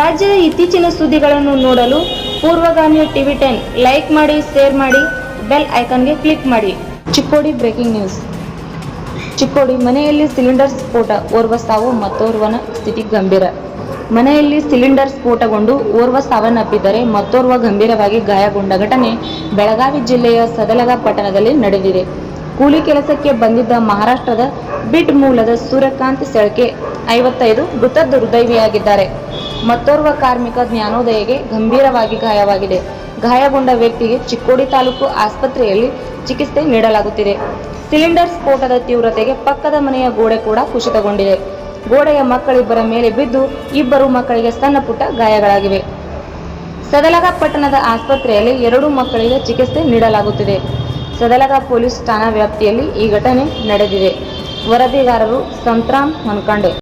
ರಾಜ್ಯದ ಇತ್ತೀಚಿನ ಸುದ್ದಿಗಳನ್ನು ನೋಡಲು ಪೂರ್ವಗಾಮಿ ಟಿವಿ ಟೆನ್ ಲೈಕ್ ಮಾಡಿ, ಶೇರ್ ಮಾಡಿ, ಬೆಲ್ ಐಕಾನ್ಗೆ ಕ್ಲಿಕ್ ಮಾಡಿ. Chikkodi breaking news. ಚಿಕ್ಕೋಡಿ ಮನೆಯಲ್ಲಿ ಸಿಲಿಂಡರ್ ಸ್ಫೋಟ, ಓರ್ವ ಸಾವು, ಮತ್ತೋರ್ವನ ಸ್ಥಿತಿ ಗಂಭೀರ. ಮನೆಯಲ್ಲಿ ಸಿಲಿಂಡರ್ ಸ್ಫೋಟಗೊಂಡು ಓರ್ವ ಸಾವನ್ನಪ್ಪಿದ್ದರೆ ಮತ್ತೋರ್ವ ಗಂಭೀರವಾಗಿ ಗಾಯಗೊಂಡ ಘಟನೆ ಬೆಳಗಾವಿ ಜಿಲ್ಲೆಯ ಸದಲಗ ಪಟ್ಟಣದಲ್ಲಿ ನಡೆದಿದೆ. ಕೂಲಿ ಕೆಲಸಕ್ಕೆ ಬಂದಿದ್ದ ಮಹಾರಾಷ್ಟ್ರದ ಬಿಡ್ ಮೂಲದ ಸೂರ್ಯಕಾಂತ್ ಸೆಳಕೆ ಐವತ್ತೈದು ಮೃತ ದುರ್ದೈವಿಯಾಗಿದ್ದಾರೆ ಮತ್ತೋರ್ವ ಕಾರ್ಮಿಕ ಜ್ಞಾನೋದಯಗೆ ಗಂಭೀರವಾಗಿ ಗಾಯವಾಗಿದೆ. ಗಾಯಗೊಂಡ ವ್ಯಕ್ತಿಗೆ ಚಿಕ್ಕೋಡಿ ತಾಲೂಕು ಆಸ್ಪತ್ರೆಯಲ್ಲಿ ಚಿಕಿತ್ಸೆ ನೀಡಲಾಗುತ್ತಿದೆ. ಸಿಲಿಂಡರ್ ಸ್ಫೋಟದ ತೀವ್ರತೆಗೆ ಪಕ್ಕದ ಮನೆಯ ಗೋಡೆ ಕೂಡ ಕುಸಿತಗೊಂಡಿದೆ. ಗೋಡೆಯ ಮಕ್ಕಳಿಬ್ಬರ ಮೇಲೆ ಬಿದ್ದು ಇಬ್ಬರು ಮಕ್ಕಳಿಗೆ ಸಣ್ಣ ಪುಟ್ಟ ಗಾಯಗಳಾಗಿವೆ. ಸದಲಗ ಪಟ್ಟಣದ ಆಸ್ಪತ್ರೆಯಲ್ಲಿ ಎರಡು ಮಕ್ಕಳಿಗೆ ಚಿಕಿತ್ಸೆ ನೀಡಲಾಗುತ್ತಿದೆ. ಸದಲಗ ಪೊಲೀಸ್ ಠಾಣಾ ವ್ಯಾಪ್ತಿಯಲ್ಲಿ ಈ ಘಟನೆ ನಡೆದಿದೆ. ವರದಿಗಾರರು ಸಂತ್ರಾಮ್ ಹೊನ್ಕಂಡೆ